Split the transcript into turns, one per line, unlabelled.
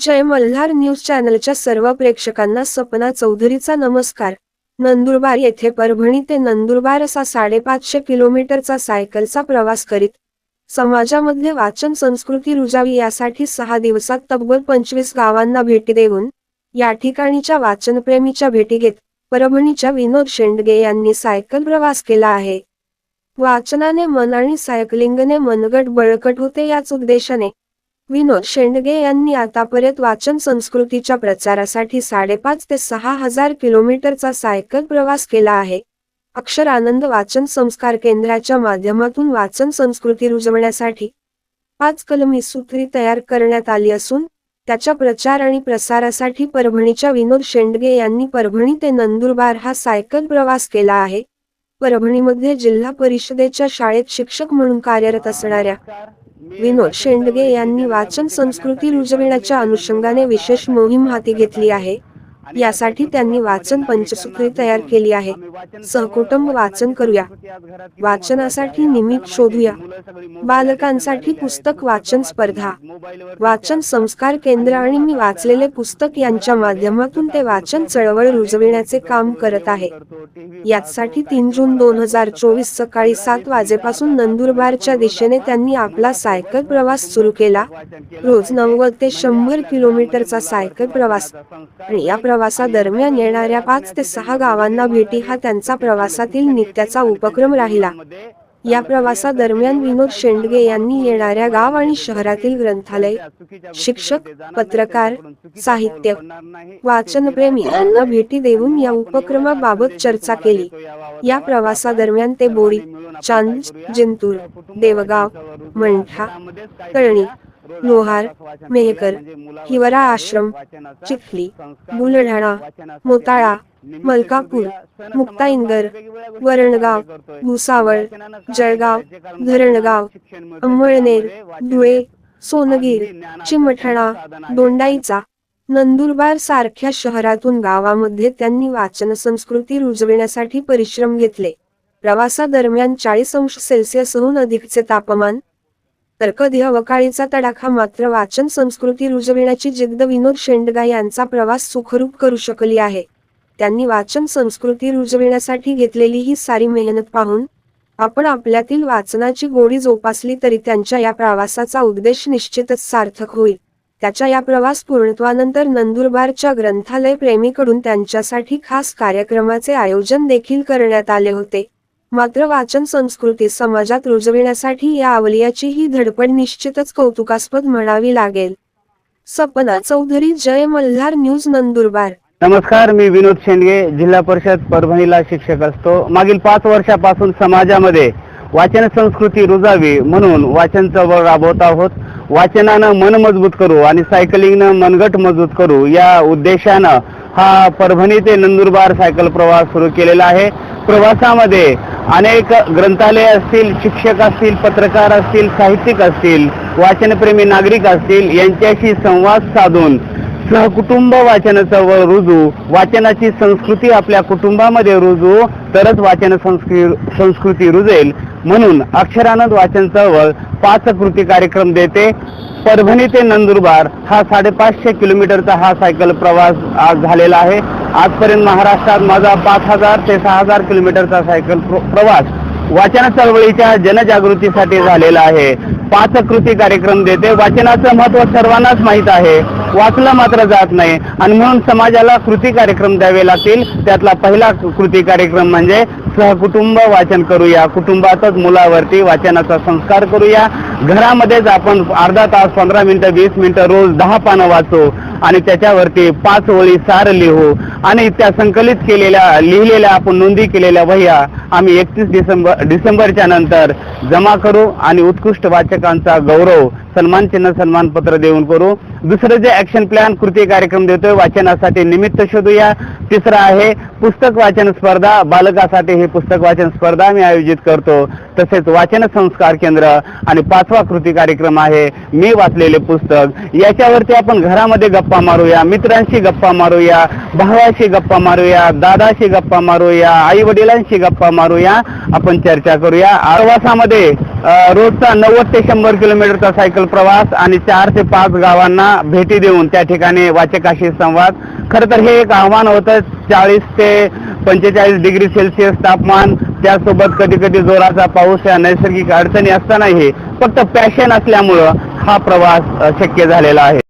जय Malhar news चॅनलच्या सर्व प्रेक्षकांना सपना चौधरीचा नमस्कार. नंदुरबार येथे परभणी ते नंदुरबार असा साडेपाचशे किलोमीटरचा सायकलचा प्रवास करीत समाजामध्ये वाचन संस्कृती रुजावी यासाठी सहा दिवसात तब्बल पंचवीस गावांना भेटी देऊन या ठिकाणीच्या वाचनप्रेमीच्या भेटी घेत परभणीच्या विनोद शेंडगे यांनी सायकल प्रवास केला आहे. वाचनाने मन आणि सायकलिंगने मनगट बळकट होते याच उद्देशाने विनोद शेंडगे यांनी आतापर्यंत वाचन संस्कृतीच्या प्रचारासाठी साडेपाच ते सहा हजार किलोमीटरचा सायकल प्रवास केला आहे. अक्षर आनंद वाचन संस्कार केंद्राच्या माध्यमातून वाचन संस्कृती रुजवण्यासाठी पाच कलमी सूत्री तयार करण्यात आली असून त्याच्या प्रचार आणि प्रसारासाठी परभणीच्या विनोद शेंडगे यांनी परभणी ते नंदुरबार हा सायकल प्रवास केला आहे. परभणीमध्ये जिल्हा परिषदेच्या शाळेत शिक्षक म्हणून कार्यरत असणाऱ्या विनोद शेंडगे यांनी वाचन संस्कृती रुजविण्याच्या अनुषंगाने विशेष मोहीम हाती घेतली आहे. यासाठी त्यांनी वाचन पंचसूत्रे तयार केली आहे. सहकुटुंब वाचन करूया. वाचनासाठी निमित्त शोधूया. बालकांसाठी पुस्तक वाचन स्पर्धा. वाचन संस्कार केंद्र आणि मी वाचलेले पुस्तक यांच्या माध्यमातून ते वाचन चळवळ रुजविण्याचे काम करत आहे. यासाठी तीन जून दोन हजार चोवीस सकाळी सात वाजेपासून नंदुरबारच्या दिशेने त्यांनी आपला सायकल प्रवास सुरू केला. रोज नव्वद ते शंभर किलोमीटरचा सायकल प्रवास. आणि या प्रवासादरम्यान येणाऱ्या पाच ते सहा गावांना भेटी हा त्यांचा प्रवासातील नित्याचा उपक्रम राहिला. या प्रवासादरम्यान विनोद शेंडगे यांनी येणाऱ्या गाव आणि शहरातील ग्रंथालय शिक्षक पत्रकार साहित्य वाचनप्रेमी यांना भेटी देऊन या उपक्रमाबाबत चर्चा केली. या प्रवासादरम्यान ते बोरी चांद जिंतूर देवगाव मंठा कळणी लोहार मेहकर हिवरा आश्रम चिखली बुलढाणा मोताळा मलकापूर मुक्ताईनगर वरणगाव भुसावळ जळगाव धरणगाव अंमळनेर धुळे सोनगीर चिमठणा दोंडाईचा नंदुरबार सारख्या शहरातून गावामध्ये त्यांनी वाचन संस्कृती रुजविण्यासाठी परिश्रम घेतले. प्रवासादरम्यान चाळीस अंश सेल्सिअसहून अधिकचे तापमान तर कधी अवकाळीचा तडाखा मात्र वाचन संस्कृती रुजविण्याची जिद्द विनोद शेंडगा यांचा प्रवास सुखरूप करू शकली आहे. त्यांनी वाचन संस्कृती रुजविण्यासाठी घेतलेली ही सारी मेहनत पाहून आपण आपल्यातील वाचनाची गोडी जोपासली तरी त्यांच्या या प्रवासाचा उद्देश निश्चितच सार्थक होईल. त्याच्या या प्रवास पूर्णत्वानंतर नंदुरबारच्या ग्रंथालय प्रेमीकडून त्यांच्यासाठी खास कार्यक्रमाचे आयोजन देखील करण्यात आले होते. मात्र वाचन संस्कृती समाजात रुजविण्यासाठी या आवलियाची ही धडपड निश्चितच कौतुकास्पद म्हणावी लागेल. सपना चौधरी जय मल्हार न्यूज नंदुरबार.
नमस्कार मी विनोद शेंडगे जिल्हा परिषद परभणीला शिक्षक असतो. मागील पाच वर्षापासून समाजामध्ये वाचन संस्कृती रुजावी म्हणून वाचन चळवळ राबवत आहोत. वाचनानं मन मजबूत करू आणि सायकलिंगनं मनगट मजबूत करू या उद्देशानं हा परभणी ते नंदुरबार सायकल प्रवास सुरू केलेला आहे. प्रवासामध्ये अनेक ग्रंथालय असतील शिक्षक असतील पत्रकार असतील साहित्यिक असतील वाचनप्रेमी नागरिक असतील यांच्याशी संवाद साधून सहकुटुंब वाचन चळवळ रुजू वाचनाची संस्कृती आपल्या कुटुंबामध्ये रुजू तरच वाचन संस्कृती संस्कृती रुजेल. म्हणून अक्षरानंद वाचन चळवळ पाच कृती कार्यक्रम देते. परभणी ते नंदुरबार हा साडेपाचशे किलोमीटरचा हा सायकल प्रवास आज झालेला आहे. आजपर्यंत महाराष्ट्रात माझा पाच हजार ते सहा हजार किलोमीटरचा सायकल प्रवास वाचन चळवळीच्या जनजागृतीसाठी झालेला आहे. पाच कृती कार्यक्रम देते. वाचनाचं महत्त्व सर्वांनाच माहीत आहे. वाचलं मात्र जात नाही. आणि म्हणून समाजाला कृती कार्यक्रम द्यावे लागतील. त्यातला पहिला कृती कार्यक्रम म्हणजे सहकुटुंब वाचन करूया. कुटुंबातच मुलावरती वाचनाचा संस्कार करूया. घरामध्येच आपण अर्धा तास पंधरा मिनिटं वीस मिनिटं रोज दहा पानं वाचू. आणि त्याच्यावरती पाच ओळी सार लिहू आणि त्या संकलित केलेल्या लिहिलेल्या आपण नोंदी केलेल्या वह्या आम्ही एकतीस डिसेंबर डिसेंबरच्या नंतर जमा करू आणि उत्कृष्ट वाचकांचा गौरव सन्मान चिन्ह सन्मानपत्र देऊन करू. दुसरं जे ऍक्शन प्लॅन कृती कार्यक्रम देतोय वाचनासाठी निमित्त शोधूया. तिसरं आहे पुस्तक वाचन स्पर्धा बालकासाठी ही पुस्तक वाचन स्पर्धा मी आयोजित करतो. तसेच वाचन संस्कार केंद्र आणि पाचवा कृती कार्यक्रम आहे मी वाचलेले पुस्तक. याच्यावरती आपण घरामध्ये गप्पा गप्पा मारूया मित्रांशी गप्पा मारूया भावाशी गप्पा मारूया दादाशी गप्पा मारूया आई वडिलांशी गप्पा मारूया आपण चर्चा करूया. प्रवासामध्ये रोजचा नव्वद ते शंभर किलोमीटरचा सायकल प्रवास आणि चार ते पाच गावांना भेटी देऊन त्या ठिकाणी वाचकाशी संवाद. खरं तर हे एक आव्हान होतं चाळीस ते पंचेचाळीस डिग्री सेल्सिअस तापमान त्यासोबत कधी कधी जोराचा पाऊस या नैसर्गिक अडचणी असतानाही फक्त पॅशन असल्यामुळं हा प्रवास शक्य झालेला आहे.